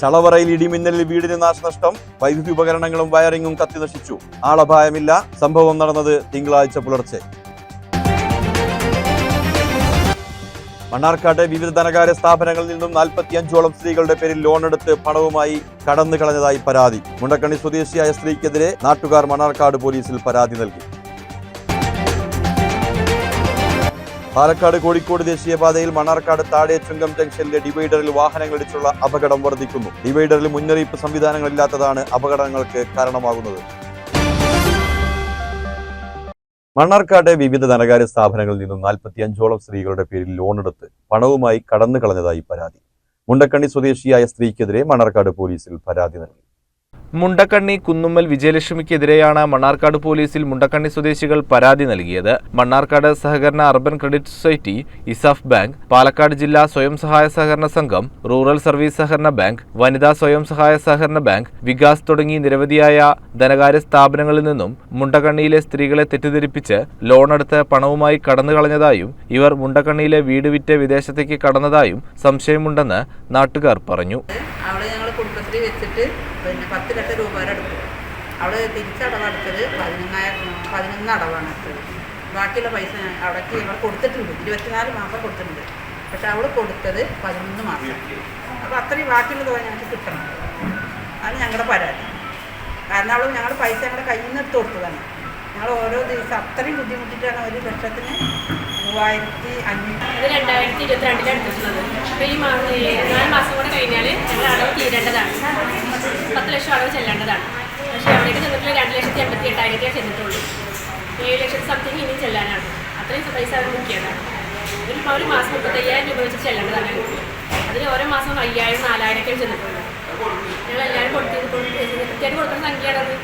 ചളവറയിൽ ഇടിമിന്നലിൽ വീടിന് നാശനഷ്ടം വൈദ്യുതി ഉപകരണങ്ങളും വയറിങ്ങും കത്തി നശിച്ചു. ആളപായമില്ല. സംഭവം നടന്നത് തിങ്കളാഴ്ച പുലർച്ചെ. മണ്ണാർക്കാട്ടെ വിവിധ ധനകാര്യ സ്ഥാപനങ്ങളിൽ നിന്നും നാൽപ്പത്തിയഞ്ചോളം സ്ത്രീകളുടെ പേരിൽ ലോൺ എടുത്ത് പണവുമായി കടന്നു കളഞ്ഞതായി പരാതി. മുണ്ടക്കണ്ണി സ്വദേശിയായ സ്ത്രീക്കെതിരെ നാട്ടുകാർ മണ്ണാർക്കാട് പോലീസിൽ പരാതി നൽകി. പാലക്കാട് കോഴിക്കോട് ദേശീയപാതയിൽ മണ്ണാർക്കാട് താഴെ ചുങ്കം ജംഗ്ഷനിലെ ഡിവൈഡറിൽ വാഹനങ്ങളിടിച്ചുള്ള അപകടം വർദ്ധിക്കുന്നു. ഡിവൈഡറിൽ മുന്നറിയിപ്പ് സംവിധാനങ്ങളില്ലാത്തതാണ് അപകടങ്ങൾക്ക് കാരണമാകുന്നത്. മണ്ണാർക്കാട്ടെ വിവിധ ധനകാര്യ സ്ഥാപനങ്ങളിൽ നിന്നും നാൽപ്പത്തി അഞ്ചോളം സ്ത്രീകളുടെ പേരിൽ ലോൺ എടുത്ത് പണവുമായി കടന്നു കളഞ്ഞതായി പരാതി. മുണ്ടക്കണ്ണി സ്വദേശിയായ സ്ത്രീക്കെതിരെ മണ്ണാർക്കാട് പോലീസിൽ പരാതി നൽകി. മുണ്ടക്കണ്ണി കുന്നുമ്മൽ വിജയലക്ഷ്മിക്കെതിരെയാണ് മണ്ണാർക്കാട് പോലീസിൽ മുണ്ടക്കണ്ണി സ്വദേശികൾ പരാതി നൽകിയത്. മണ്ണാർക്കാട് സഹകരണ urban credit society ESAF bank Palakkad ജില്ലാ സ്വയം സഹായ സഹകരണ സംഘം റൂറൽ സർവീസ് സഹകരണ ബാങ്ക് വനിതാ സ്വയം സഹായ സഹകരണ ബാങ്ക് വികാസ് തുടങ്ങി നിരവധിയായ ധനകാര്യ സ്ഥാപനങ്ങളിൽ നിന്നും മുണ്ടക്കണ്ണിയിലെ സ്ത്രീകളെ തെറ്റിദ്ധരിപ്പിച്ച് ലോണെടുത്ത് പണവുമായി കടന്നു കളഞ്ഞതായും ഇവർ മുണ്ടക്കണ്ണിയിലെ വീട് വിറ്റ് വിദേശത്തേക്ക് കടന്നതായും സംശയമുണ്ടെന്ന് നാട്ടുകാർ പറഞ്ഞു. അവിടെ ഞങ്ങൾ കുടുംബശ്രീ വെച്ചിട്ട് ലക്ഷം രൂപ വരെ എടുക്കും. അവിടെ തിരിച്ചടവെടുത്തത് പതിനൊന്നായിരം പതിനൊന്ന് അടവാണ് എടുത്തത് ബാക്കിയുള്ള പൈസ ഞാൻ അവിടേക്ക് ഇവിടെ കൊടുത്തിട്ടുണ്ട്. ഇരുപത്തിനാല് മാസം കൊടുത്തിട്ടുണ്ട്. പക്ഷെ അവൾ കൊടുത്തത് പതിനൊന്ന് മാസം അപ്പോൾ അത്രയും ബാക്കിയുള്ള തുക ഞങ്ങൾക്ക് കിട്ടണം. അതാണ് ഞങ്ങളുടെ പരാതി. കാരണം അവൾ ഞങ്ങളുടെ പൈസ ഞങ്ങളുടെ കയ്യിൽ നിന്ന് എടുത്ത് കൊടുത്തതാണ്. ഞങ്ങൾ ഓരോ ദിവസം അത്രയും ബുദ്ധിമുട്ടിയിട്ടാണ് ഒരു ലക്ഷത്തിന് മൂവായിരത്തി അഞ്ഞൂറ്റി ഇത് രണ്ടായിരത്തി ഇരുപത്തിരണ്ടിലാണ് എടുത്തിട്ടുള്ളത് അപ്പോൾ ഈ നാല് മാസം കൂടെ കഴിഞ്ഞാൽ ഞങ്ങൾ അടവ് തീരേണ്ടതാണ്. പത്ത് ലക്ഷം അടവ് ചെല്ലേണ്ടതാണ്. പക്ഷേ അവിടേക്ക് ചെന്നിട്ടുള്ള രണ്ട് ലക്ഷത്തി എൺപത്തി എട്ടായിരത്തേ ചെന്നിട്ടുള്ളൂ. ഏഴ് ലക്ഷത്തി സംതിങ് ഇനി ചെല്ലാനാണ്. അത്രയും പൈസ അവർ മുക്കിയതാണ് ഒരു മാസം മുപ്പത്തയ്യായിരം രൂപ വെച്ച് ചെല്ലേണ്ടതാണ് അതിൽ ഓരോ മാസം അയ്യായിരം നാലായിരമൊക്കെ ചെന്നിട്ടുള്ളൂ ഞങ്ങൾ എല്ലാവരും കൊടുത്തത് കൃത്യമായിട്ട് കൊടുക്കുന്ന സംഖ്യയാണത്.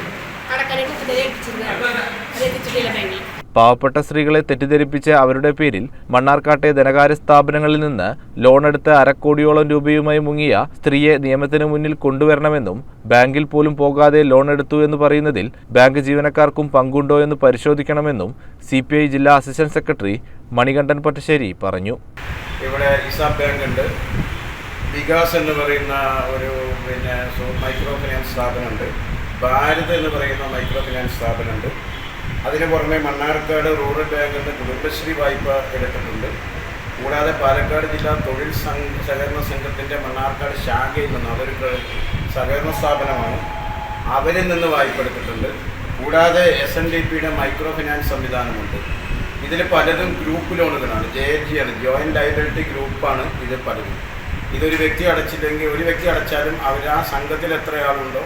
അടക്കാനായിട്ട് കൃത്യത എത്തിച്ചിരുന്നതാണ് അത് എത്തിച്ചിട്ടില്ല ബാങ്കിൽ പാവപ്പെട്ട സ്ത്രീകളെ തെറ്റിദ്ധരിപ്പിച്ച് അവരുടെ പേരിൽ മണ്ണാർക്കാട്ടെ ധനകാര്യ സ്ഥാപനങ്ങളിൽ നിന്ന് ലോണെടുത്ത് അരക്കോടിയോളം രൂപയുമായി മുങ്ങിയ സ്ത്രീയെ നിയമത്തിന് മുന്നിൽ കൊണ്ടുവരണമെന്നും ബാങ്കിൽ പോലും പോകാതെ ലോൺ എടുത്തു എന്ന് പറയുന്നതിൽ ബാങ്ക് ജീവനക്കാർക്കും പങ്കുണ്ടോ എന്ന് പരിശോധിക്കണമെന്നും സി ജില്ലാ അസിസ്റ്റന്റ് സെക്രട്ടറി മണികണ്ഠൻ പട്ടശ്ശേരി പറഞ്ഞു. ഇവിടെ ഇസാബ് ബാങ്ക് ഉണ്ട്. വികാസ് എന്ന് പറയുന്ന ഒരു പിന്നെ മൈക്രോ ഫിനാൻസ് സ്ഥാപനമുണ്ട്. ഭാരത് എന്ന് പറയുന്ന മൈക്രോ ഫിനാൻസ് സ്ഥാപനമുണ്ട്. അതിന് പുറമെ മണ്ണാർക്കാട് റൂറൽ ബാങ്കിന്റെ കുടുംബശ്രീ വായ്പ എടുത്തിട്ടുണ്ട്. കൂടാതെ പാലക്കാട് ജില്ലാ തൊഴിൽ സഹകരണ സംഘത്തിന്റെ മണ്ണാർക്കാട് ശാഖയിൽ നിന്ന് അതൊരു സഹകരണ സ്ഥാപനമാണ്. അവരിൽ നിന്ന് വായ്പ എടുത്തിട്ടുണ്ട്. കൂടാതെ എസ് എൻ ഡി പിയുടെ മൈക്രോ ഫിനാൻസ് സംവിധാനമുണ്ട്. ഇതിൽ പലതും ഗ്രൂപ്പ് ലോണുകളാണ്. ജെ എൽ ജി ആണ്. ജോയിന്റ് ലൈബിലിറ്റി ഗ്രൂപ്പാണ് ഇത് പലതും ഇതൊരു വ്യക്തി അടച്ചില്ലെങ്കിൽ ഒരു വ്യക്തി അടച്ചാലും അവർ ആ സംഘത്തിൽ എത്ര ആളുണ്ടോ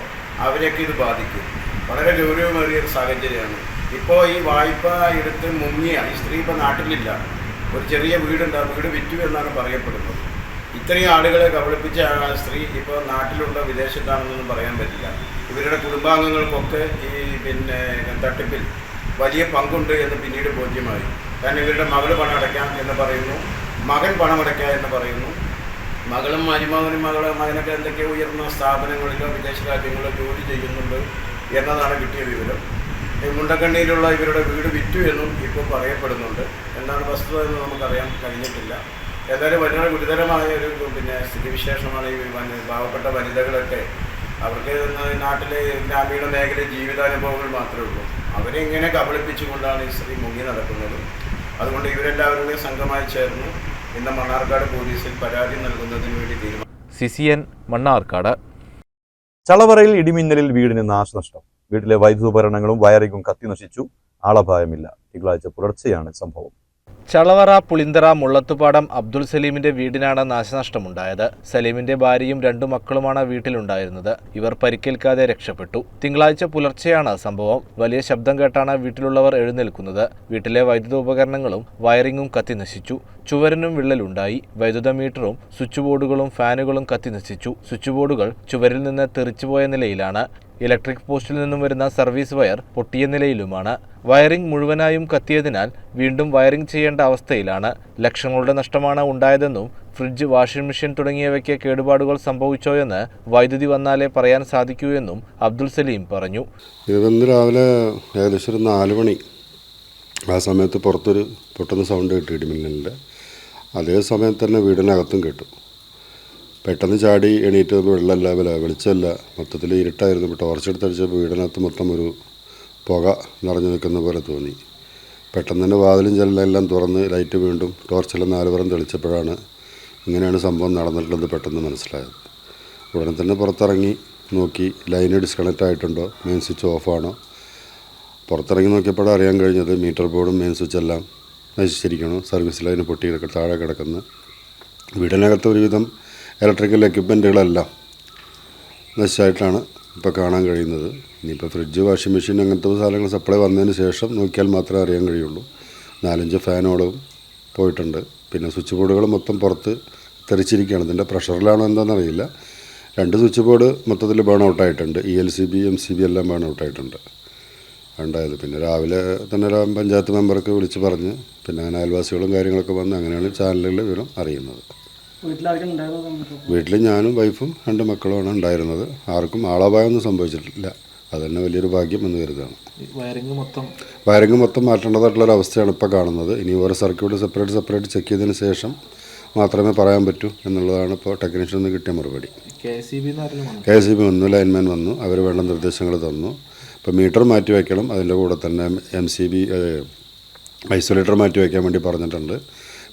അവരെയൊക്കെ ഇത് ബാധിക്കും. വളരെ ഗൗരവമേറിയ ഒരു സാഹചര്യമാണ്. ഇപ്പോൾ ഈ വായ്പ എടുത്ത് മുങ്ങിയ ഈ സ്ത്രീ ഇപ്പോൾ നാട്ടിലില്ല. ഒരു ചെറിയ വീടുണ്ട് ആ വീട് വിറ്റു എന്നാണ് പറയപ്പെടുന്നത്. ഇത്രയും ആളുകളെ കബളിപ്പിച്ച ആ സ്ത്രീ ഇപ്പോൾ നാട്ടിലുണ്ടോ വിദേശത്താണെന്നൊന്നും പറയാൻ പറ്റില്ല. ഇവരുടെ കുടുംബാംഗങ്ങൾക്കൊക്കെ ഈ പിന്നെ തട്ടിപ്പിൽ വലിയ പങ്കുണ്ട് എന്ന് പിന്നീട് ബോധ്യമായി. കാരണം ഇവരുടെ മകൾ പണം അടയ്ക്കാം എന്ന് പറയുന്നു മകൻ പണം അടയ്ക്കാം എന്ന് പറയുന്നു. മകളും മരുമകനും മകളും മകനൊക്കെ എന്തൊക്കെയോ ഉയർന്ന സ്ഥാപനങ്ങളിലോ വിദേശ രാജ്യങ്ങളിലോ ജോലി ചെയ്യുന്നുണ്ട് എന്നതാണ് കിട്ടിയ വിവരം. മുണ്ടക്കണ്ണിയിലുള്ള ഇവരുടെ വീട് വിറ്റു എന്നും ഇപ്പോൾ പറയപ്പെടുന്നുണ്ട്. എന്താണ് വസ്തുത എന്ന് നമുക്കറിയാൻ കഴിഞ്ഞിട്ടില്ല. ഏതായാലും വളരെ ഗുരുതരമായ ഒരു പിന്നെ സ്ഥിതിവിശേഷമാണ് ഈ പാവപ്പെട്ട വനിതകളൊക്കെ. അവർക്ക് നാട്ടിലെ ഗ്രാമീണ മേഖലയിൽ ജീവിതാനുഭവങ്ങൾ മാത്രമേ ഉള്ളൂ. അവരെ ഇങ്ങനെ കബളിപ്പിച്ചുകൊണ്ടാണ് ഈ സ്ത്രീ മുങ്ങി നടക്കുന്നത്. അതുകൊണ്ട് ഇവരെല്ലാവരും കൂടി സംഘമായി ചേർന്ന് ഇന്ന് മണ്ണാർക്കാട് പോലീസിൽ പരാതി നൽകുന്നതിന് വേണ്ടി തീരുമാനം സിസിയൻ സി എൻ മണ്ണാർക്കാട്. ചളവറയിൽ ഇടിമിന്നലിൽ വീടിന് നാശനഷ്ടം. വീട്ടിലെ വൈദ്യുതോപകരണങ്ങളും വയറിങ്ങും കത്തി നശിച്ചു. ആളപായമില്ല. തിങ്കളാഴ്ച പുലർച്ചെയാണ് സംഭവം. ചളവറ പുളിന്തറ മുള്ളത്തുപാടം അബ്ദുൾ സലീമിന്റെ വീടിനാണ് നാശനഷ്ടമുണ്ടായത്. സലീമിന്റെ ഭാര്യയും രണ്ടു മക്കളുമാണ് വീട്ടിലുണ്ടായിരുന്നത്. ഇവർ പരിക്കേൽക്കാതെ രക്ഷപ്പെട്ടു. തിങ്കളാഴ്ച പുലർച്ചെയാണ് സംഭവം. വലിയ ശബ്ദം കേട്ടാണ് വീട്ടിലുള്ളവർ എഴുന്നേൽക്കുന്നത്. വീട്ടിലെ വൈദ്യുത ഉപകരണങ്ങളും വയറിങ്ങും കത്തി നശിച്ചു. ചുവരിനും വിള്ളലുണ്ടായി. വൈദ്യുത മീറ്ററും സ്വിച്ച് ബോർഡുകളും ഫാനുകളും കത്തി നശിച്ചു. സ്വിച്ച് ബോർഡുകൾ ചുവരിൽ നിന്ന് തെറിച്ചുപോയ നിലയിലാണ്. ഇലക്ട്രിക് പോസ്റ്റിൽ നിന്നും വരുന്ന സർവീസ് വയർ പൊട്ടിയ നിലയിലുമാണ്. വയറിംഗ് മുഴുവനായും കത്തിയതിനാൽ വീണ്ടും വയറിംഗ് ചെയ്യേണ്ട അവസ്ഥയിലാണ്. ലക്ഷങ്ങളുടെ നഷ്ടമാണ് ഉണ്ടായതെന്നും ഫ്രിഡ്ജ് വാഷിംഗ് മെഷീൻ തുടങ്ങിയവയ്ക്ക് കേടുപാടുകൾ സംഭവിച്ചോയെന്ന് വൈദ്യുതി വന്നാലേ പറയാൻ സാധിക്കൂ എന്നും അബ്ദുൽ സലീം പറഞ്ഞു. ഇന്ന് രാവിലെ ഏകദേശം ഒരു നാല് മണി. ആ സമയത്ത് പുറത്തൊരു പൊട്ടുന്ന സൗണ്ട് കിട്ടി ഇടിമിന്നലിന്റെ അതേ സമയത്ത് തന്നെ വീടിനകത്തും കേട്ടു. പെട്ടെന്ന് ചാടി എണീറ്റ് വെള്ളമല്ല വില വെളിച്ചമല്ല. മൊത്തത്തിൽ ഇരുട്ടായിരുന്നു. ടോർച്ച് എടുത്തടിച്ചപ്പോൾ വീടിനകത്ത് മൊത്തം ഒരു പുക നിറഞ്ഞു നിൽക്കുന്ന പോലെ തോന്നി. പെട്ടെന്ന് തന്നെ വാതിലും ജനലെല്ലാം തുറന്ന് ലൈറ്റ് വീണ്ടും ടോർച്ചെല്ലാം നാലുപുറം തെളിച്ചപ്പോഴാണ് ഇങ്ങനെയാണ് സംഭവം നടന്നിട്ടുള്ളത് പെട്ടെന്ന് മനസ്സിലായത്. ഉടനെ തന്നെ പുറത്തിറങ്ങി നോക്കി ലൈന് ഡിസ്കണക്റ്റ് ആയിട്ടുണ്ടോ? മെയിൻ സ്വിച്ച് ഓഫാണോ പുറത്തിറങ്ങി നോക്കിയപ്പോഴാണ് അറിയാൻ കഴിഞ്ഞത് മീറ്റർ ബോർഡും മെയിൻ സ്വിച്ച് എല്ലാം നശിച്ചിരിക്കണം സർവീസ് ലൈന് പൊട്ടി താഴെ കിടക്കുന്നു. വീടിനകത്ത് ഒരുവിധം ഇലക്ട്രിക്കൽ എക്യുപ്മെന്റുകളെല്ലാം നശിച്ചായിട്ടാണ് ഇപ്പോൾ കാണാൻ കഴിയുന്നത്. ഇനിയിപ്പോൾ ഫ്രിഡ്ജ് വാഷിംഗ് മെഷീൻ അങ്ങനത്തെ സാധനങ്ങൾ സപ്ലൈ വന്നതിന് ശേഷം നോക്കിയാൽ മാത്രമേ അറിയാൻ കഴിയുള്ളൂ. നാലഞ്ച് ഫാനോളും പോയിട്ടുണ്ട്. പിന്നെ സ്വിച്ച് ബോർഡുകൾ മൊത്തം പുറത്ത് തെറിച്ചിരിക്കുകയാണ്. ഇതിന്റെ പ്രഷറിലാണോ എന്താണെന്നറിയില്ല രണ്ട് സ്വിച്ച് ബോർഡ് മൊത്തത്തിൽ burn ഔട്ടായിട്ടുണ്ട് E L C B M C B എല്ലാം ബേൺ ഔട്ടായിട്ടുണ്ട് ഉണ്ടായത്. പിന്നെ രാവിലെ തന്നെ ഒരു പഞ്ചായത്ത് മെമ്പർക്ക് വിളിച്ച് പറഞ്ഞ് പിന്നെ അങ്ങനെ അയൽവാസികളും കാര്യങ്ങളൊക്കെ വന്ന് അങ്ങനെയാണ് ചാനലുകളിൽ വിവരം അറിയുന്നത്. വീട്ടിൽ ഞാനും വൈഫും രണ്ട് മക്കളുമാണ് ഉണ്ടായിരുന്നത്. ആർക്കും ആളപായമൊന്നും സംഭവിച്ചിട്ടില്ല. അത് തന്നെ വലിയൊരു ഭാഗ്യം എന്ന് കരുതാണ് വയറിംഗ് മൊത്തം വയറിംഗ് മൊത്തം മാറ്റേണ്ടതായിട്ടുള്ളൊരു അവസ്ഥയാണ് ഇപ്പോൾ കാണുന്നത്. ഇനി ഓരോ സർക്യൂട്ട് സെപ്പറേറ്റ് സെപ്പറേറ്റ് ചെക്ക് ചെയ്തതിന് ശേഷം മാത്രമേ പറയാൻ പറ്റൂ എന്നുള്ളതാണ് ഇപ്പോൾ ടെക്നീഷ്യൻ നിന്ന് കിട്ടിയ മറുപടി. കെ സി ബി വന്നു ലൈൻമാൻ വന്നു അവർ വേണ്ട നിർദ്ദേശങ്ങൾ തന്നു. ഇപ്പോൾ മീറ്റർ മാറ്റി വയ്ക്കണം. അതിന്റെ കൂടെ തന്നെ എം സി ബി ഐസൊലേറ്റർ മാറ്റി വയ്ക്കാൻ വേണ്ടി പറഞ്ഞിട്ടുണ്ട്.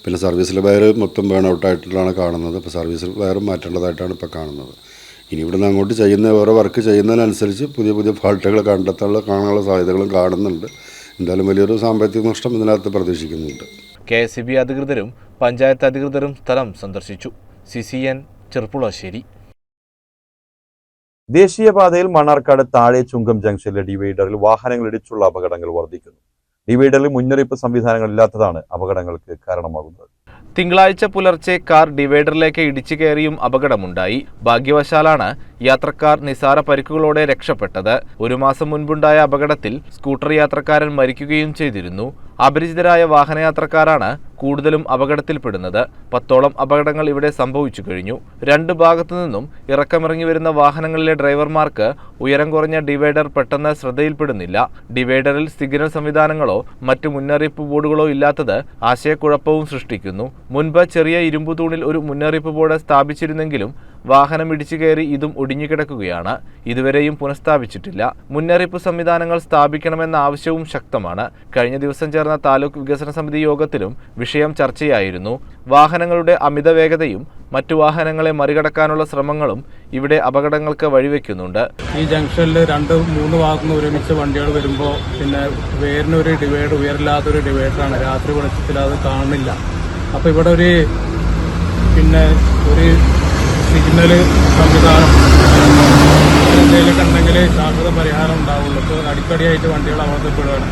പിന്നെ സർവീസിൽ വയർ മൊത്തം ബേൺ ഔട്ടായിട്ടാണ് കാണുന്നത്. ഇപ്പോൾ സർവീസിൽ വയറും മാറ്റേണ്ടതായിട്ടാണ് ഇപ്പോൾ കാണുന്നത്. ഇനി ഇവിടുന്ന് അങ്ങോട്ട് ചെയ്യുന്ന ഓരോ വർക്ക് ചെയ്യുന്നതിനനുസരിച്ച് പുതിയ പുതിയ ഫാൾട്ടുകൾ കണ്ടെത്താനുള്ള കാണാനുള്ള സാധ്യതകളും കാണുന്നുണ്ട്. എന്തായാലും വലിയൊരു സാമ്പത്തിക നഷ്ടം ഇതിനകത്ത് പ്രതീക്ഷിക്കുന്നുണ്ട്. കെ എസ് ബി അധികൃതരും പഞ്ചായത്ത് അധികൃതരും സ്ഥലം സന്ദർശിച്ചു. C C N Cherpulassery. ദേശീയപാതയിൽ മണ്ണാർക്കാട് താഴെ ചുങ്കം ജംഗ്ഷനിലെ ഡിവൈഡറിൽ വാഹനങ്ങൾ ഇടിച്ചുള്ള അപകടങ്ങൾ വർദ്ധിക്കുന്നു. ഡിവൈഡറിൽ മുന്നറിയിപ്പ് സംവിധാനങ്ങൾ ഇല്ലാത്തതാണ് അപകടങ്ങൾക്ക് കാരണമാകുന്നത്. തിങ്കളാഴ്ച പുലർച്ചെ കാർ ഡിവൈഡറിലേക്ക് ഇടിച്ചു കയറിയും അപകടമുണ്ടായി. ഭാഗ്യവശാലാണ് യാത്രക്കാർ നിസാര പരിക്കുകളോടെ രക്ഷപ്പെട്ടത്. ഒരു മാസം മുൻപുണ്ടായ അപകടത്തിൽ സ്കൂട്ടർ യാത്രക്കാരൻ മരിക്കുകയും ചെയ്തിരുന്നു. അപരിചിതരായ വാഹനയാത്രക്കാരാണ് കൂടുതലും അപകടത്തിൽപ്പെടുന്നത്. പത്തോളം അപകടങ്ങൾ ഇവിടെ സംഭവിച്ചു കഴിഞ്ഞു. രണ്ട് ഭാഗത്തു നിന്നും ഇറക്കമിറങ്ങി വരുന്ന വാഹനങ്ങളിലെ ഡ്രൈവർമാർക്ക് ഉയരം കുറഞ്ഞ ഡിവൈഡർ പെട്ടെന്ന് ശ്രദ്ധയിൽപ്പെടുന്നില്ല. ഡിവൈഡറിൽ സിഗ്നൽ സംവിധാനങ്ങളോ മറ്റു മുന്നറിയിപ്പ് ബോർഡുകളോ ഇല്ലാത്തത് ആശയക്കുഴപ്പവും സൃഷ്ടിക്കുന്നു. മുൻപ് ചെറിയ ഇരുമ്പു തൂണിൽ ഒരു മുന്നറിയിപ്പ് ബോർഡ് സ്ഥാപിച്ചിരുന്നെങ്കിലും വാഹനം ഇടിച്ചു കയറി ഇതും ഒടിഞ്ഞുകിടക്കുകയാണ് ഇതുവരെയും പുനഃസ്ഥാപിച്ചിട്ടില്ല. മുന്നറിയിപ്പ് സംവിധാനങ്ങൾ സ്ഥാപിക്കണമെന്ന ആവശ്യവും ശക്തമാണ്. കഴിഞ്ഞ ദിവസം ചേർന്ന താലൂക്ക് വികസന സമിതി യോഗത്തിലും വിഷയം ചർച്ചയായിരുന്നു. വാഹനങ്ങളുടെ അമിത വേഗതയും മറ്റു വാഹനങ്ങളെ മറികടക്കാനുള്ള ശ്രമങ്ങളും ഇവിടെ അപകടങ്ങൾക്ക് വഴിവെക്കുന്നുണ്ട്. ഈ ജംഗ്ഷനിൽ രണ്ട് മൂന്ന് ഭാഗത്തുനിന്ന് ഒരുമിച്ച് വണ്ടികൾ വരുമ്പോൾ പിന്നെ വേറിനൊരു ഡിവൈഡ് ഉയരില്ലാത്തൊരു ഡിവൈഡറാണ്. രാത്രി വെളിച്ചത്തിൽ അത് കാണുന്നില്ല. അപ്പോൾ ഇവിടെ ഒരു പിന്നെ ഒരു സിഗ്നൽ സംവിധാനം എന്തെങ്കിലുമൊക്കെ ഉണ്ടെങ്കിൽ ശാശ്വത പരിഹാരം ഉണ്ടാവുള്ളൂ. ഇപ്പോൾ അടിക്കടിയായിട്ട് വണ്ടികൾ അപകടത്തിൽപ്പെടുകയാണ്.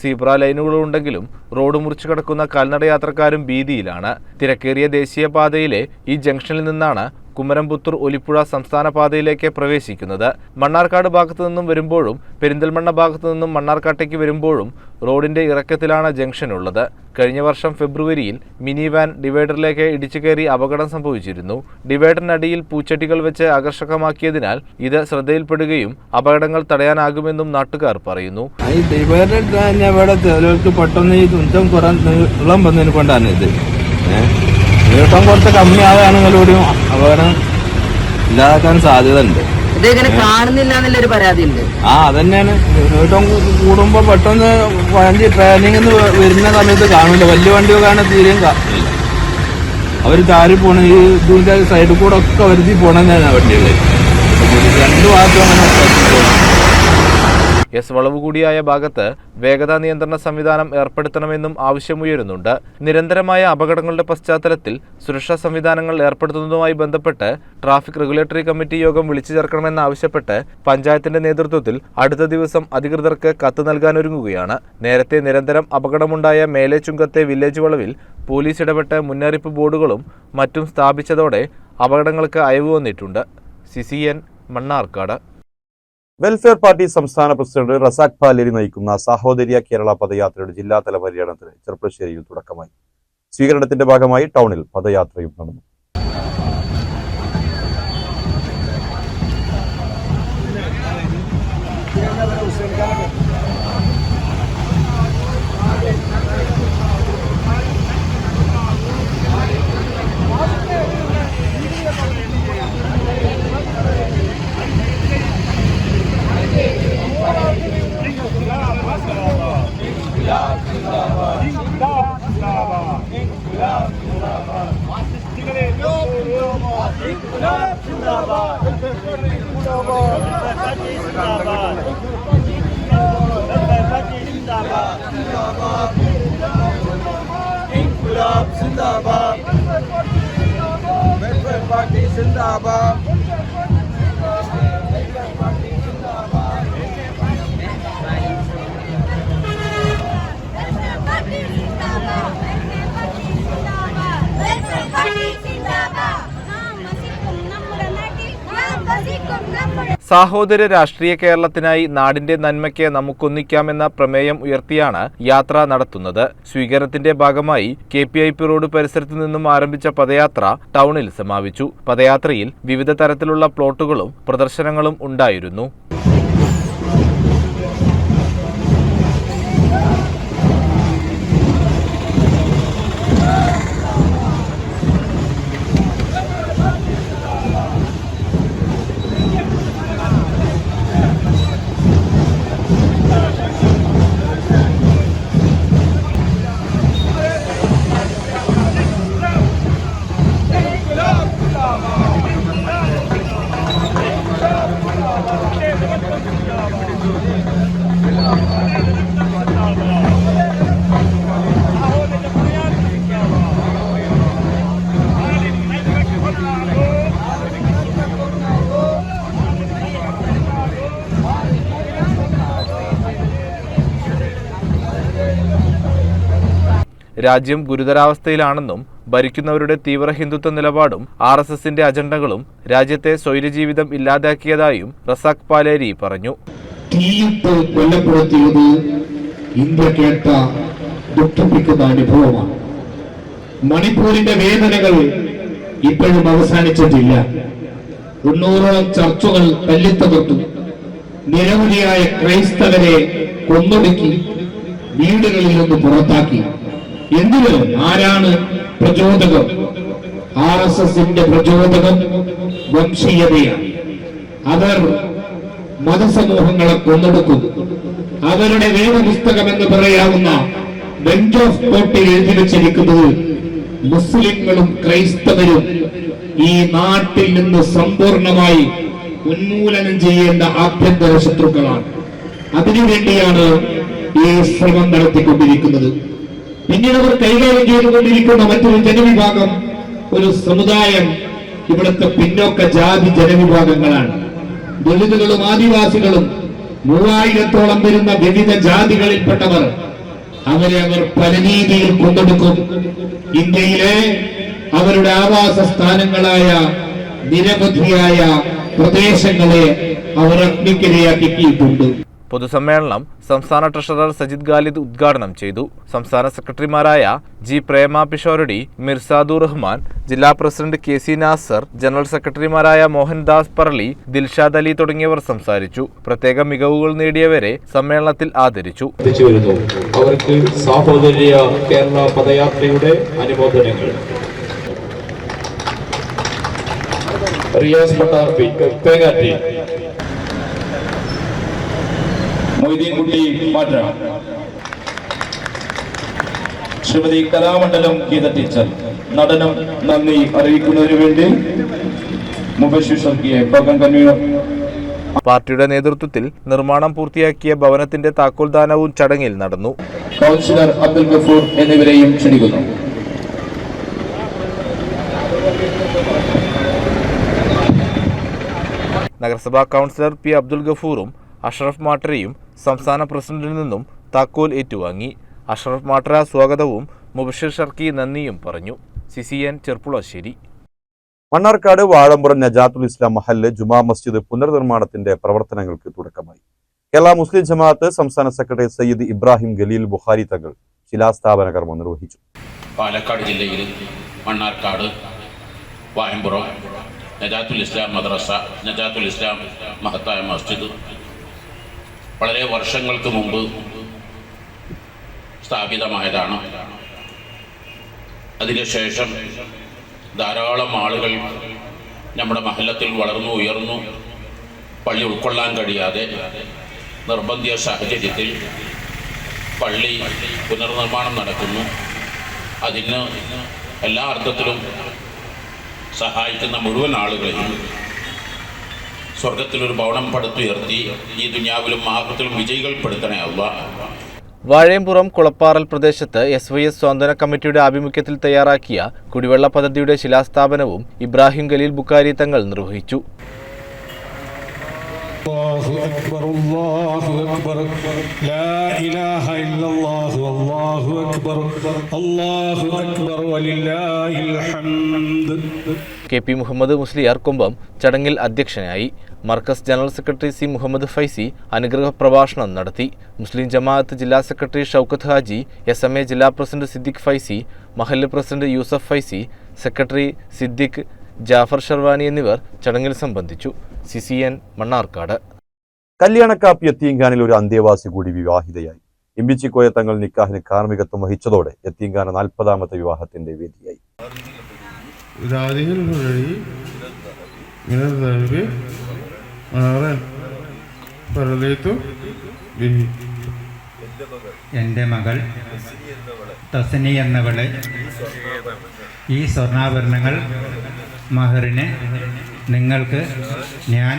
സീബ്ര ലൈനുകളുണ്ടെങ്കിലും റോഡ് മുറിച്ചു കടക്കുന്ന കാൽനട യാത്രക്കാരും ഭീതിയിലാണ്. തിരക്കേറിയ ദേശീയപാതയിലെ ഈ ജംഗ്ഷനിൽ നിന്നാണ് കുമരംപുത്തൂർ ഒലിപ്പുഴ സംസ്ഥാന പാതയിലേക്ക് പ്രവേശിക്കുന്നത്. മണ്ണാർക്കാട് ഭാഗത്തു നിന്നും വരുമ്പോഴും പെരിന്തൽമണ്ണ ഭാഗത്തു നിന്നും മണ്ണാർക്കാട്ടേക്ക് വരുമ്പോഴും റോഡിന്റെ ഇറക്കത്തിലാണ് ജംഗ്ഷൻ ഉള്ളത് കഴിഞ്ഞ വർഷം ഫെബ്രുവരിയിൽ മിനി വാൻ ഡിവൈഡറിലേക്ക് ഇടിച്ചു കയറി അപകടം സംഭവിച്ചിരുന്നു. ഡിവൈഡറിനടിയിൽ പൂച്ചട്ടികൾ വെച്ച് ആകർഷകമാക്കിയതിനാൽ ഇത് ശ്രദ്ധയിൽപ്പെടുകയും അപകടങ്ങൾ തടയാനാകുമെന്നും നാട്ടുകാർ പറയുന്നു. ഡിവൈഡർ പെട്ടെന്ന് ഈ കുറേ നീളം വന്നതിന് കൊണ്ടാണ് ഇത്. നീട്ടം കുറച്ച് കമ്മിയാവുകയാണെങ്കിലൂടെ അപകടം ഇല്ലാതാക്കാൻ സാധ്യത ഉണ്ട് ഇതിങ്ങനെ കാണുന്നില്ല എന്നുള്ളൊരു പരാതി ഉണ്ട് ആ അതന്നെയാണ്. നീട്ടം കൂടുമ്പോ പെട്ടെന്ന് വണ്ടി ട്രെയിനിങ് വരുന്ന സമയത്ത് കാണില്ല വലിയ വണ്ടിയൊക്കെയാണ് തീരെയും കാണില്ല അവർ താരി പോണ ഈ ഇതിന്റെ സൈഡിൽ കൂടെ ഒക്കെ വരുത്തി പോണെന്നാണ് വണ്ടികൾ രണ്ട് ഭാഗത്തും അങ്ങനെ എസ് വളവ് കൂടിയായ ഭാഗത്ത് വേഗതാ നിയന്ത്രണ സംവിധാനം ഏർപ്പെടുത്തണമെന്നും ആവശ്യമുയരുന്നുണ്ട്. നിരന്തരമായ അപകടങ്ങളുടെ പശ്ചാത്തലത്തിൽ സുരക്ഷാ സംവിധാനങ്ങൾ ഏർപ്പെടുത്തുന്നതുമായി ബന്ധപ്പെട്ട് ട്രാഫിക് റെഗുലേറ്ററി കമ്മിറ്റി യോഗം വിളിച്ചു ചേർക്കണമെന്നാവശ്യപ്പെട്ട് പഞ്ചായത്തിന്റെ നേതൃത്വത്തിൽ അടുത്ത ദിവസം അധികൃതർക്ക് കത്ത് നൽകാനൊരുങ്ങുകയാണ് നേരത്തെ നിരന്തരം അപകടമുണ്ടായ മേലെ ചുങ്കത്തെ വില്ലേജ് വളവിൽ പോലീസ് ഇടപെട്ട് മുന്നറിയിപ്പ് ബോർഡുകളും മറ്റും സ്ഥാപിച്ചതോടെ അപകടങ്ങൾക്ക് അയവ് വന്നിട്ടുണ്ട്. C C N Mannarkkad. Welfare party സംസ്ഥാന പ്രസിഡന്റ് റസാഖ് പാലേരി നയിക്കുന്ന സഹോദരിയ കേരള പദയാത്രയുടെ ജില്ലാതല പര്യടനത്തിന് ചെറുപ്പശ്ശേരിയിൽ തുടക്കമായി. സ്വീകരണത്തിന്റെ ഭാഗമായി ടൗണിൽ പദയാത്രയും നടന്നു. സാഹോദര്യ രാഷ്ട്രീയ കേരളത്തിനായി നാടിന്റെ നന്മയ്ക്ക് നമുക്കൊന്നിക്കാമെന്ന പ്രമേയം ഉയർത്തിയാണ് യാത്ര നടത്തുന്നത്. സ്വീകരണത്തിന്റെ ഭാഗമായി K P I P road പരിസരത്തു നിന്നും ആരംഭിച്ച പദയാത്ര ടൗണിൽ സമാപിച്ചു. പദയാത്രയിൽ വിവിധ തരത്തിലുള്ള പ്ലോട്ടുകളും പ്രദർശനങ്ങളും ഉണ്ടായിരുന്നു. രാജ്യം ഗുരുതരാവസ്ഥയിലാണെന്നും ഭരിക്കുന്നവരുടെ തീവ്ര ഹിന്ദുത്വ നിലപാടും ആർ എസ് എസിന്റെ അജണ്ടകളും രാജ്യത്തെ സ്വൈര്യജീവിതം ഇല്ലാതാക്കിയതായും റസാഖ് പാലേരി പറഞ്ഞു. കേട്ട മണിപ്പൂരിന്റെ വേദനകൾ ഇപ്പോഴും അവസാനിച്ചിട്ടില്ല. തൊണ്ണൂറോളം ചർച്ചുകൾ തല്ലിത്തകർത്തു. നിരവധിയായ ക്രൈസ്തവരെ കൊന്നൊടുക്കി വീടുകളിൽ നിന്ന് പുറത്താക്കി. എന്തിന് ആരാണ് പ്രചോദകം ആർ എസ് എസിന്റെ പ്രചോദകം വംശീയതയാണ്. അവർ മതസമൂഹങ്ങളെ കൊന്നെടുക്കുന്നു അവരുടെ വേദപുസ്തകം എന്ന് പറയാവുന്ന ബെഞ്ച് ഓഫ് കോട്ടിൽ എഴുതി വെച്ചിരിക്കുന്നത് മുസ്ലിങ്ങളും ക്രൈസ്തവരും ഈ നാട്ടിൽ നിന്ന് സമ്പൂർണമായി ഉന്മൂലനം ചെയ്യേണ്ട ആഭ്യന്തര ശത്രുക്കളാണ്. അതിനുവേണ്ടിയാണ് ഈ ശ്രമം നടത്തിക്കൊണ്ടിരിക്കുന്നത്. പിന്നീട് അവർ കൈകാര്യം ചെയ്തുകൊണ്ടിരിക്കുന്ന മറ്റൊരു ജനവിഭാഗം ഒരു സമുദായം. ഇവിടുത്തെ പിന്നോക്ക ജാതി ജനവിഭാഗങ്ങളാണ്. ദളിതുകളും ആദിവാസികളും മൂവായിരത്തോളം വരുന്ന വിവിധ ജാതികളിൽപ്പെട്ടവർ അവരെ അവർ പല രീതിയിൽ കൊണ്ടെടുക്കും ഇന്ത്യയിലെ അവരുടെ ആവാസ സ്ഥാനങ്ങളായ നിരവധിയായ പ്രദേശങ്ങളെ അവർ അഗ്നിക്കിരയാക്കിയിട്ടുണ്ട്. പൊതുസമ്മേളനം സംസ്ഥാന ട്രഷറർ സജിദ് ഖാലിദ് ഉദ്ഘാടനം ചെയ്തു. സംസ്ഥാന സെക്രട്ടറിമാരായ ജി പ്രേമ പിഷോരടി മിർസാദു റഹ്മാൻ ജില്ലാ president K C Nasar general സെക്രട്ടറിമാരായ മോഹൻദാസ് പറളി ദിൽഷാദ് അലി തുടങ്ങിയവർ സംസാരിച്ചു. പ്രത്യേക മികവുകൾ നേടിയവരെ സമ്മേളനത്തിൽ ആദരിച്ചു. അവർക്ക് കേരള പദയാത്രയുടെ അനുമോദനങ്ങൾ. റിയാസ് പട്ടാർപ്പി പേങ്ങാറ്റി. മൊയ്തീൻകുട്ടി മാറ്റ. ശ്രീമതി കലാമണ്ഡലം ഗീത ടീച്ചർ. നടനം നന്ദി അറിയിക്കുന്നതിന് വേണ്ടി മുബഷി ഷർക്കിയെ പ്രോഗ്രാം കൺവീനർ. പാർട്ടിയുടെ നേതൃത്വത്തിൽ നിർമ്മാണം പൂർത്തിയാക്കിയ ഭവനത്തിന്റെ താക്കോൽദാനവും ചടങ്ങിൽ നടന്നു. കൗൺസിലർ അബ്ദുൽ ഗഫൂർ എന്നിവരെയും ക്ഷണിക്കുന്നു. നഗരസഭാ കൗൺസിലർ പി അബ്ദുൽ ഗഫൂറും അഷ്റഫ് മാട്ടരയും സംസ്ഥാന പ്രസിഡന്റിൽ നിന്നും താക്കോൽ ഏറ്റുവാങ്ങി. അഷ്റഫ് മാട്ടര സ്വാഗതവും മുബഷിർ ഷർക്കി നന്ദിയും പറഞ്ഞു. C C N Cherpulassery. Mannarkkad Vazhampuram Najathul Islam മഹല്ല് ജുമാ മസ്ജിദ് പുനർനിർമ്മാണത്തിന്റെ പ്രവർത്തനങ്ങൾക്ക് തുടക്കമായി. കേരള മുസ്ലിം ജമാഅത്ത് സംസ്ഥാന സെക്രട്ടറി സയ്യിദ് ഇബ്രാഹിം ഖലീൽ ബുഹാരി തങ്ങൾ ശിലാസ്ഥാപന കർമ്മം നിർവഹിച്ചു. പാലക്കാട് ജില്ലയിൽ മണ്ണാർക്കാട് വായമ്പുറം നജാത്തുൽ ഇസ്ലാം മദ്രസ നജാത്തുൽ ഇസ്ലാം മഹത്തായ മസ്ജിദ് വളരെ വർഷങ്ങൾക്ക് മുമ്പ് സ്ഥാപിതമായതാണ്. അതിനുശേഷം ധാരാളം ആളുകൾ നമ്മുടെ മഹലത്തിൽ വളർന്നു ഉയർന്നു പള്ളി ഉൾക്കൊള്ളാൻ കഴിയാതെ നിർബന്ധിത സാഹചര്യത്തിൽ പള്ളി പുനർനിർമ്മാണം നടക്കുന്നു. അതിന് എല്ലാ അർത്ഥത്തിലും സഹായിക്കുന്ന മുഴുവൻ ആളുകളെയും സ്വർഗത്തിലൊരു ഭവനം പടുത്തുയർത്തി ഈ ദുനിയാവിലും ആഹത്തിലും വിജയികൾപ്പെടുത്തണേ അല്ല വാഴയമ്പുറം കുളപ്പാറൽ പ്രദേശത്ത് എസ് വൈ എസ് സ്വാതന്ത്ര്യ കമ്മിറ്റിയുടെ ആഭിമുഖ്യത്തിൽ തയ്യാറാക്കിയ കുടിവെള്ള പദ്ധതിയുടെ ശിലാസ്ഥാപനവും ഇബ്രാഹിം ഖലീൽ ബുക്കാരി തങ്ങൾ നിർവഹിച്ചു الله أكبر الله أكبر لا إله إلا الله والله أكبر الله أكبر ولله الحمد കെ പി മുഹമ്മദ് മുസ്ലിയാർ കുമ്പം ചടങ്ങിൽ അധ്യക്ഷനായി. Markaz general secretary C Muhammad Faizy അനുഗ്രഹ പ്രഭാഷണം നടത്തി. മുസ്ലിം ജമാഅത്ത് ജില്ലാ secretary Shoukath Haji S M A ജില്ലാ പ്രസിഡന്റ് സിദ്ദിഖ് ഫൈസി മഹല്ല് പ്രസിഡന്റ് യൂസഫ് ഫൈസി സെക്രട്ടറി സിദ്ദിഖ് ജാഫർ ഷർവാനി എന്നിവർ ചടങ്ങിൽ സംബന്ധിച്ചു. C C N Mannarkkad. കല്യാണക്കാപ്പി എത്തിയങ്കാനിൽ ഒരു അന്തേവാസി കൂടി വിവാഹിതയായി. ഇമ്പിച്ചിക്കോയ തങ്ങൾ നിക്കാഹിന് കാർമ്മികത്വം വഹിച്ചതോടെ എത്തിയങ്കാന നാൽപ്പതാമത്തെ വിവാഹത്തിന്റെ വേദിയായി. هذه الهرري من الذهب نارا فرضيت به എൻ്റെ മകൾ തസനി എന്നവളെ ഈ സ്വർണ്ണാഭരണങ്ങൾ മഹറിന് നിങ്ങൾക്ക് ഞാൻ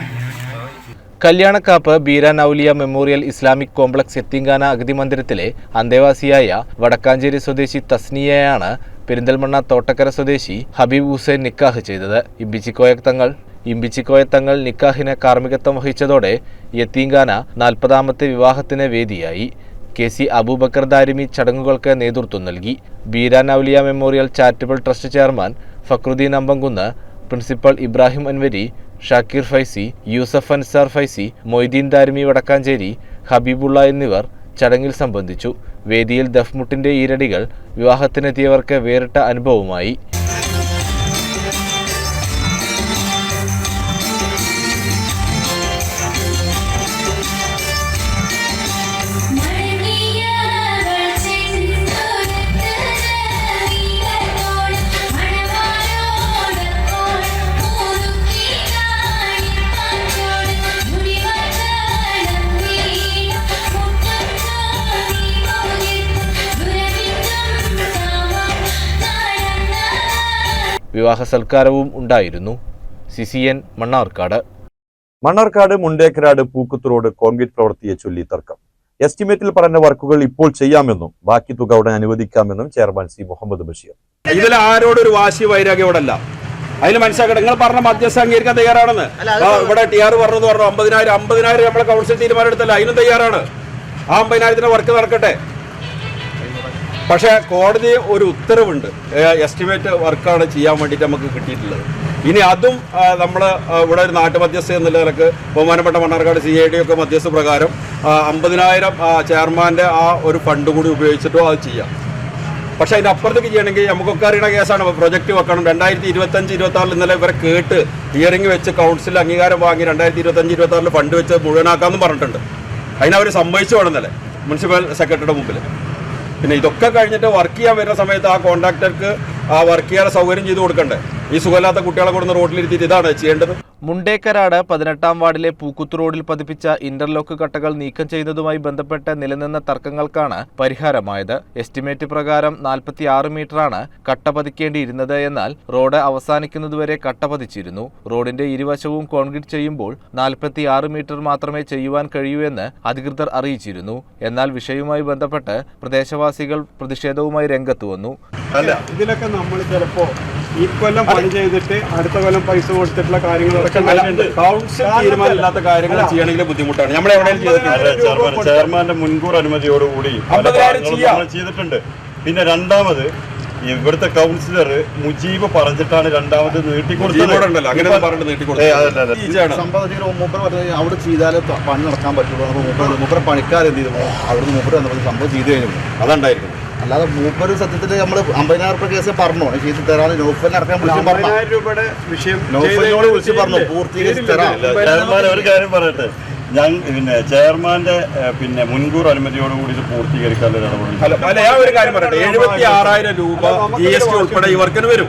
കല്യാണക്കാപ്പ് Beeran Auliya memorial Islamic complex എത്തിങ്കാന അഗതി മന്ദിരത്തിലെ അന്തേവാസിയായ വടക്കാഞ്ചേരി സ്വദേശി തസ്നിയയാണ് പെരിന്തൽമണ്ണ തോട്ടക്കര സ്വദേശി ഹബീബ് ഹുസൈൻ നിക്കാഹ് ചെയ്തത്. ഇമ്പിച്ചിക്കോയ തങ്ങൾ ഇമ്പിച്ചിക്കോയ തങ്ങൾ നിക്കാഹിന് കാർമ്മികത്വം വഹിച്ചതോടെ യത്തീങ്കാന നാൽപ്പതാമത്തെ വിവാഹത്തിന് വേദിയായി. കെ സി അബൂബക്കർ ദാരിമി ചടങ്ങുകൾക്ക് നേതൃത്വം നൽകി. Beeran Auliya memorial charitable trust chairman Fakhruddeen Ambankunnu principal Ibrahim Anvari Shakir Faizy Yusuf Ansar Faizy Moideen Darimi Vadakkancherry Habibulla എന്നിവർ ചടങ്ങിൽ സംബന്ധിച്ചു. വേദിയിൽ ദഫ്മുട്ടിന്റെ ഈരടികൾ വിവാഹത്തിനെത്തിയവർക്ക് വേറിട്ട അനുഭവമായി വിവാഹ സൽക്കാരവും ഉണ്ടായിരുന്നു. C C N Mannarkkad. Mannarkkad Mundekkarad Pookuthu road concrete പ്രവൃത്തിയെ ചൊല്ലി തർക്കം. എസ്റ്റിമേറ്റിൽ പറഞ്ഞ വർക്കുകൾ ഇപ്പോൾ ചെയ്യാമെന്നും ബാക്കി തുക ഉടൻ അനുവദിക്കാമെന്നും ചെയർമാൻ സി മുഹമ്മദ് ബഷീർ. ഇതിൽ ആരോടൊരു വാശി വൈരാഗ്യോടല്ല അതിന് മനസ്സിലാക്കട്ടെ നിങ്ങൾ പറഞ്ഞ മധ്യസ്ഥ അംഗീകരിക്കാൻ തയ്യാറാണെന്ന്. ഇവിടെ ടി ആർ പറഞ്ഞത് പറഞ്ഞു അമ്പതിനായിരം അമ്പതിനായിരം നമ്മളെ കൗൺസിൽ തീരുമാനം എടുത്തല്ല അതിനും തയ്യാറാണ്. ആ അമ്പതിനായിരത്തിന്റെ വർക്ക് നടക്കട്ടെ. പക്ഷേ കോടതി ഒരു ഉത്തരവുണ്ട്. എസ്റ്റിമേറ്റ് വർക്കാണ് ചെയ്യാൻ വേണ്ടിയിട്ട് നമുക്ക് കിട്ടിയിട്ടുള്ളത്. ഇനി അതും നമ്മൾ ഇവിടെ ഒരു നാട്ടുമധ്യസ്ഥ എന്നുള്ള നിലയ്ക്ക് ബഹുമാനപ്പെട്ട മണ്ണാർക്കാട് സി ഐ ഡി ഒക്കെ മധ്യസ്ഥ പ്രകാരം അമ്പതിനായിരം ചെയർമാന്റെ ആ ഒരു ഫണ്ട് കൂടി ഉപയോഗിച്ചിട്ടോ അത് ചെയ്യാം. പക്ഷേ അതിന്റെ അപ്പുറത്തേക്ക് ചെയ്യണമെങ്കിൽ നമുക്കൊക്കെ അറിയണ കേസാണ്. പ്രൊജക്റ്റ് വെക്കണം. രണ്ടായിരത്തി ഇരുപത്തഞ്ച് ഇരുപത്തി ആറിൽ ഇന്നലെ ഇവരെ കേട്ട് ഹിയറിംഗ് വെച്ച് കൗൺസിൽ അംഗീകാരം വാങ്ങി രണ്ടായിരത്തി ഇരുപത്തഞ്ച് ഇരുപത്തി ആറിൽ ഫണ്ട് വെച്ച് മുഴുവനാക്കാമെന്ന് പറഞ്ഞിട്ടുണ്ട്. അതിനവർ സമ്മതിച്ചു വേണമെന്നല്ലേ മുനിസിപ്പൽ സെക്രട്ടറിയുടെ മുമ്പിൽ പിന്നെ ഇതൊക്കെ കഴിഞ്ഞിട്ട് വർക്ക് ചെയ്യാൻ വരുന്ന സമയത്ത് ആ കോൺട്രാക്ടർക്ക് ആ വർക്ക് ചെയ്യാൻ സൗകര്യം ചെയ്ത് കൊടുക്കണ്ടേ? ഈ സുഖമില്ലാത്ത കുട്ടികളെ കൊടുന്ന് റോഡിലിരുത്തിയിട്ട് ഇതാണ് ചെയ്യേണ്ടത്? മുണ്ടേക്കരാട് പതിനെട്ടാം വാർഡിലെ പൂക്കുത്ത് റോഡിൽ പതിപ്പിച്ച ഇന്റർലോക്ക് കട്ടകൾ നീക്കം ചെയ്യുന്നതുമായി ബന്ധപ്പെട്ട് നിലനിന്ന തർക്കങ്ങൾക്കാണ് പരിഹാരമായത്. എസ്റ്റിമേറ്റ് പ്രകാരം നാൽപ്പത്തിയാറ് മീറ്ററാണ് കട്ട പതിക്കേണ്ടിയിരുന്നത് എന്നാൽ റോഡ് അവസാനിക്കുന്നതുവരെ കട്ട പതിച്ചിരുന്നു. റോഡിന്റെ ഇരുവശവും കോൺക്രീറ്റ് ചെയ്യുമ്പോൾ നാൽപ്പത്തിയാറ് മീറ്റർ മാത്രമേ ചെയ്യുവാൻ കഴിയൂ എന്ന് അധികൃതർ അറിയിച്ചിരുന്നു. എന്നാൽ വിഷയവുമായി ബന്ധപ്പെട്ട് പ്രദേശവാസികൾ പ്രതിഷേധവുമായി രംഗത്ത് വന്നു. ഇതിലൊക്കെ നമ്മൾ ചിലപ്പോ ഈ കൊല്ലം പണി ചെയ്തിട്ട് അടുത്ത കൊല്ലം പൈസ കൊടുത്തിട്ടുള്ള കാര്യങ്ങളൊക്കെ കൗൺസിൽ തീരുമാനമില്ലാത്ത കാര്യങ്ങൾ ചെയ്യണമെങ്കിൽ ബുദ്ധിമുട്ടാണ്. നമ്മൾ എവിടെയും ചെയർമാന്റെ മുൻകൂർ അനുമതിയോടുകൂടി ചെയ്തിട്ടുണ്ട്. പിന്നെ രണ്ടാമത് ഇവിടുത്തെ കൗൺസിലർ മുജീബ് പറഞ്ഞിട്ടാണ് രണ്ടാമത് അവിടെ ചെയ്താലേ പണി നടക്കാൻ പറ്റുള്ളൂ. മൂപ്പർ എന്ത് ചെയ്തു? അവിടുന്ന് മൂപ്പർ സംഭവം ചെയ്തു കഴിഞ്ഞു. അതുണ്ടായിരിക്കും അല്ലാതെ മൂപ്പർ സത്യത്തിൽ നമ്മൾ അമ്പതിനായിരം രൂപ കേസ് പറഞ്ഞു. ചെയ്ത് തരാതെ നോഫലിനെ അടക്കാൻ വിളിച്ചു പറഞ്ഞു. രൂപയുടെ വിഷയം നോഫലിനോട് വിളിച്ച് പറഞ്ഞു. പൂർത്തീകരിച്ച് തരാം. ചെയർമാൻ ഒരു കാര്യം പറയട്ടെ. ഞാൻ പിന്നെ ചെയർമാന്റെ പിന്നെ മുൻകൂർ അനുമതിയോടുകൂടി ഇത് പൂർത്തീകരിക്കാനുള്ള അല്ല ഞാൻ ഒരു കാര്യം പറയട്ടെ. എഴുപത്തി ആറായിരം രൂപ ജി എസ് ടി ഉൾപ്പെടെ ഇവർക്കിന് വരും.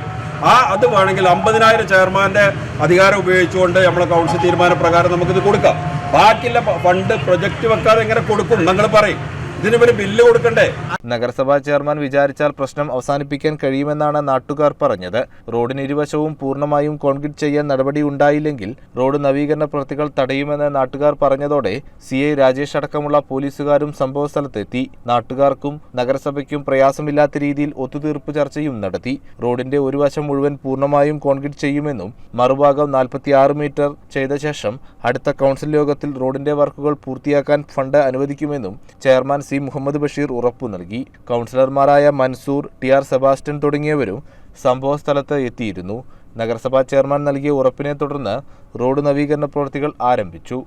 ആ അത് വേണമെങ്കിൽ അമ്പതിനായിരം ചെയർമാന്റെ അധികാരം ഉപയോഗിച്ചുകൊണ്ട് നമ്മളെ കൗൺസിൽ തീരുമാനപ്രകാരം നമുക്കിത് കൊടുക്കാം. ബാക്കിയുള്ള ഫണ്ട് പ്രൊജക്റ്റ് വെക്കാതെ എങ്ങനെ കൊടുക്കും? നിങ്ങൾ പറയും. ബില്ല് കൊടുക്കണ്ടേ? നഗരസഭാ ചെയർമാൻ വിചാരിച്ചാൽ പ്രശ്നം അവസാനിപ്പിക്കാൻ കഴിയുമെന്നാണ് നാട്ടുകാർ പറഞ്ഞത്. റോഡിന് ഇരുവശവും പൂർണമായും കോൺക്രീറ്റ് ചെയ്യാൻ നടപടി ഉണ്ടായില്ലെങ്കിൽ റോഡ് നവീകരണ പ്രവൃത്തികൾ തടയുമെന്ന് നാട്ടുകാർ പറഞ്ഞതോടെ സി ഐ രാജേഷ് അടക്കമുള്ള പോലീസുകാരും സംഭവസ്ഥലത്തെത്തി നാട്ടുകാർക്കും നഗരസഭയ്ക്കും പ്രയാസമില്ലാത്ത രീതിയിൽ ഒത്തുതീർപ്പ് ചർച്ചയും നടത്തി. റോഡിന്റെ ഒരു വശം മുഴുവൻ പൂർണമായും കോൺക്രീറ്റ് ചെയ്യുമെന്നും മറുഭാഗം നാൽപ്പത്തിയാറ് മീറ്റർ ചെയ്ത ശേഷം അടുത്ത കൗൺസിൽ യോഗത്തിൽ റോഡിന്റെ വർക്കുകൾ പൂർത്തിയാക്കാൻ ഫണ്ട് അനുവദിക്കുമെന്നും ചെയർമാൻ സി മുഹമ്മദ് ബഷീർ ഉറപ്പു നൽകി. കൗൺസിലർമാരായ മൻസൂർ ടി ആർ സെബാസ്റ്റ്യൻ തുടങ്ങിയവരും സംഭവസ്ഥലത്ത് എത്തിയിരുന്നു. നഗരസഭാ ചെയർമാൻ നൽകിയ ഉറപ്പിനെ തുടർന്ന് റോഡ് നവീകരണ പ്രവൃത്തികൾ ആരംഭിച്ചു.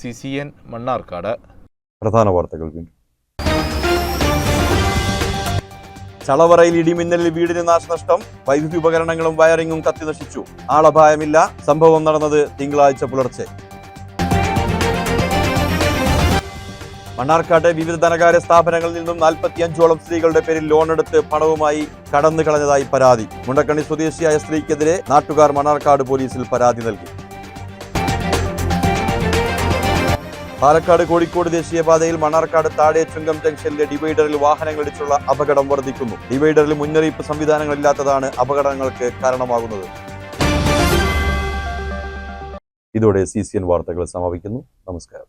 C C N Mannarkkad. പ്രധാന വാർത്തകൾ ചളവറയിൽ ഇടിമിന്നലിൽ വീടിന് നാശനഷ്ടം. വൈദ്യുതി ഉപകരണങ്ങളും വയറിങ്ങും കത്തിനശിച്ചു. ആളപായമില്ല. സംഭവം നടന്നത് തിങ്കളാഴ്ച പുലർച്ചെ. മണ്ണാർക്കാട്ടെ വിവിധ ധനകാര്യ സ്ഥാപനങ്ങളിൽ നിന്നും നാൽപ്പത്തിയഞ്ചോളം സ്ത്രീകളുടെ പേരിൽ ലോൺ ലോണെടുത്ത് പണവുമായി കടന്നു കളഞ്ഞതായി പരാതി. മുണ്ടക്കണ്ണി സ്വദേശിയായ സ്ത്രീക്കെതിരെ നാട്ടുകാർ മണ്ണാർക്കാട് പോലീസിൽ പരാതി നൽകി. പാലക്കാട് കോഴിക്കോട് ദേശീയപാതയിൽ മണ്ണാർക്കാട് താഴെ ചുങ്കം ജംഗ്ഷനിലെ ഡിവൈഡറിൽ വാഹനങ്ങളിടിച്ചുള്ള അപകടം വർദ്ധിക്കുന്നു. ഡിവൈഡറിൽ മുന്നറിയിപ്പ് സംവിധാനങ്ങളില്ലാത്തതാണ് അപകടങ്ങൾക്ക് കാരണമാകുന്നത്. ഇതോടെ സി സി എൻ വാർത്തകൾ സമാപിക്കുന്നു. നമസ്കാരം.